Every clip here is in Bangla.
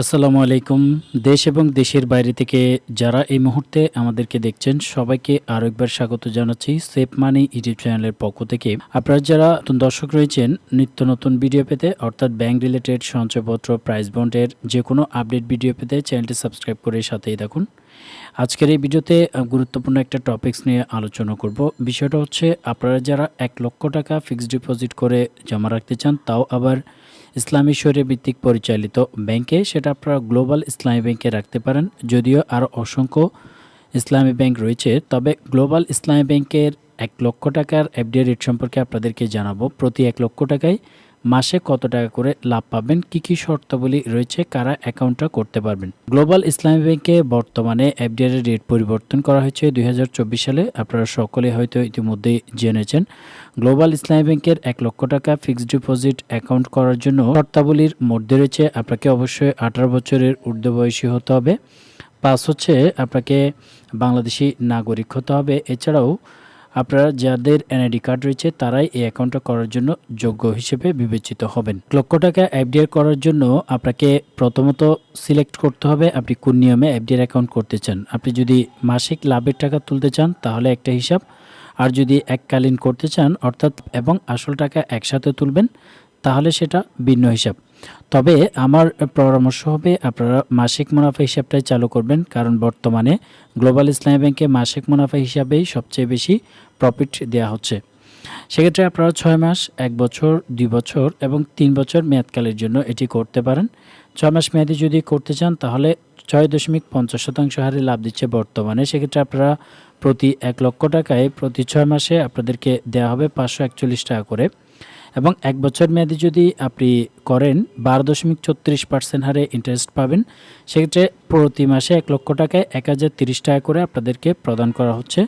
আসসালামু আলাইকুম। দেশ এবং দেশের বাইরে থেকে যারা এই মুহূর্তে আমাদেরকে দেখছেন, সবাইকে আরও একবার স্বাগত জানাচ্ছি সেফ মানি ইউটিউব চ্যানেলের পক্ষ থেকে। আপনারা যারা নতুন দর্শক রয়েছেন, নিত্য নতুন ভিডিও পেতে, অর্থাৎ ব্যাংক রিলেটেড সঞ্চয়পত্র প্রাইস বন্ডের যে কোনো আপডেট ভিডিও পেতে, চ্যানেলটি সাবস্ক্রাইব করে সাথেই দেখুন আজকের এই ভিডিওতে গুরুত্বপূর্ণ একটা টপিকস নিয়ে আলোচনা করব। বিষয়টা হচ্ছে, আপনারা যারা এক লক্ষ টাকা ফিক্সড ডিপোজিট করে জমা রাখতে চান, তাও আবার ইসলামী শরীয় ভিত্তিক পরিচালিত ব্যাংকে, সেটা আপনারা গ্লোবাল ইসলামী ব্যাংকে রাখতে পারেন। যদিও আরও অসংখ্য ইসলামী ব্যাংক রয়েছে, তবে গ্লোবাল ইসলামী ব্যাংকের এক লক্ষ টাকার এফডিআই রেট সম্পর্কে আপনাদেরকে জানাব। প্রতি এক লক্ষ টাকায় মাসে কত টাকা করে লাভ পাবেন? কি কি শর্তাবলী রয়েছে? কারা অ্যাকাউন্টটা করতে পারবেন? গ্লোবাল ইসলামী ব্যাংকে বর্তমানে এফডিআর এর রেট পরিবর্তন করা হয়েছে দু হাজার চব্বিশ সালে। আপনারা সকলে হয়তো ইতিমধ্যেই জেনেছেন। গ্লোবাল ইসলামী ব্যাংকের এক লক্ষ টাকা ফিক্সড ডিপোজিট অ্যাকাউন্ট করার জন্য শর্তাবলীর মধ্যে রয়েছে আপনাকে অবশ্যই আঠারো বছরের ঊর্ধ্ব বয়সী হতে হবে। পাঁচ হচ্ছে আপনাকে বাংলাদেশি নাগরিক হতে হবে। এছাড়াও আপনারা যাদের এনআইডি কার্ড রয়েছে, তারাই এই অ্যাকাউন্টটা করার জন্য যোগ্য হিসেবে বিবেচিত হবেন। লক্ষ টাকা এফডিআর করার জন্য আপনাকে প্রথমত সিলেক্ট করতে হবে আপনি কোন নিয়মে এফডিআর অ্যাকাউন্ট করতে চান। আপনি যদি মাসিক লাভের টাকা তুলতে চান, তাহলে একটা হিসাব। আর যদি এককালীন করতে চান, অর্থাৎ এবং আসল টাকা একসাথে তুলবেন তাহলে সেটা ভিন্ন হিসাব। তবে আমার পরামর্শ হবে আপনারা মাসিক মুনাফা হিসাবটাই চালু করবেন, কারণ বর্তমানে গ্লোবাল ইসলামী ব্যাংকে মাসিক মুনাফা হিসাবেই সবচেয়ে বেশি প্রফিট দেওয়া হচ্ছে। সেক্ষেত্রে আপনারা ছয় মাস, এক বছর, দুই বছর এবং তিন বছর মেয়াদকালের জন্য এটি করতে পারেন। ছয় মাস মেয়াদি যদি করতে চান, তাহলে ছয় দশমিক পঞ্চাশ শতাংশ হারে লাভ দিচ্ছে বর্তমানে। সেক্ষেত্রে আপনারা প্রতি এক লক্ষ টাকায় প্রতি ছয় মাসে আপনাদেরকে দেওয়া হবে পাঁচশো একচল্লিশ টাকা করে। এবং এক বছর মেয়াদি যদি আপনি করেন, বারো দশমিক ছত্রিশ পার্সেন্ট হারে ইন্টারেস্ট পাবেন। সেক্ষেত্রে প্রতি মাসে এক লক্ষ টাকায় এক হাজার তিরিশ টাকা করে আপনাদেরকে প্রদান করা হচ্ছে।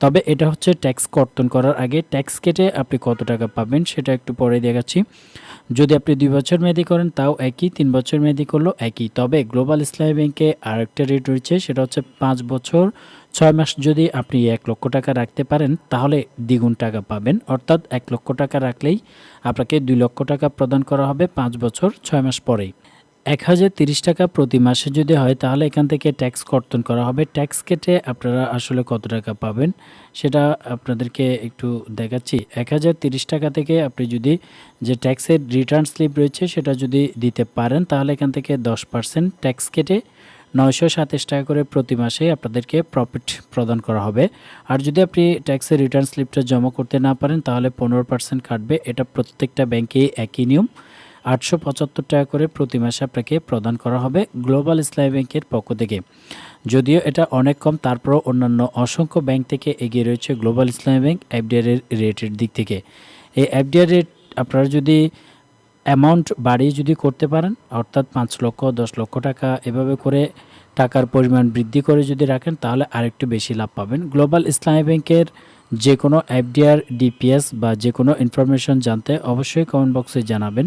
তবে এটা হচ্ছে ট্যাক্স কর্তন করার আগে ট্যাক্স কেটে আপনি কত টাকা পাবেন সেটা একটু পরে দেখাচ্ছি। যদি আপনি দুই বছর মেয়াদি করেন, তাও একই, তিন বছর মেয়াদি করলেও একই। তবে গ্লোবাল ইসলামী ব্যাংকে আরেকটা রেট রয়েছে, সেটা হচ্ছে পাঁচ বছর, ছয় মাস যদি আপনি এক লক্ষ টাকা রাখতে পারেন, তাহলে দ্বিগুণ টাকা পাবেন। অর্থাৎ এক লক্ষ টাকা রাখলেই আপনাকে দুই লক্ষ টাকা প্রদান করা হবে পাঁচ বছর, ছয় মাস পরেই। এক হাজার তিরিশ টাকা প্রতি মাসে যদি হয়, তাহলে এখান থেকে ট্যাক্স কর্তন করা হবে। ট্যাক্স কেটে আপনারা আসলে কত টাকা পাবেন সেটা আপনাদেরকে একটু দেখাচ্ছি। এক হাজার তিরিশ টাকা থেকে আপনি যদি যে ট্যাক্সের রিটার্ন স্লিপ রয়েছে, সেটা যদি দিতে পারেন, তাহলে এখান থেকে দশ পার্সেন্ট ট্যাক্স কেটে নয়শো সাতাশ টাকা করে প্রতি মাসে আপনাদেরকে প্রফিট প্রদান করা হবে। আর যদি আপনি ট্যাক্সের রিটার্ন স্লিপটা জমা করতে না পারেন, তাহলে পনেরো পার্সেন্ট কাটবে। এটা প্রত্যেকটা ব্যাংকেই একই নিয়ম। আটশো পঁচাত্তর টাকা করে প্রতি মাসে আপনাকে প্রদান করা হবে গ্লোবাল ইসলামী ব্যাংকের পক্ষ থেকে। যদিও এটা অনেক কম, তারপরও অন্যান্য অসংখ্য ব্যাংক থেকে এগিয়ে রয়েছে গ্লোবাল ইসলামী ব্যাংক এফডিআর এর রেটের দিক থেকে। এই এফডিআর রেট আপনারা যদি অ্যামাউন্ট বাড়িয়ে যদি করতে পারেন, অর্থাৎ পাঁচ লক্ষ, দশ লক্ষ টাকা এভাবে করে টাকার পরিমাণ বৃদ্ধি করে যদি রাখেন, তাহলে আরেকটু বেশি লাভ পাবেন। গ্লোবাল ইসলামী ব্যাংকের যে কোনো এফডিআর, ডিপিএস বা যে কোনো ইনফরমেশন জানতে অবশ্যই কমেন্ট বক্সে জানাবেন।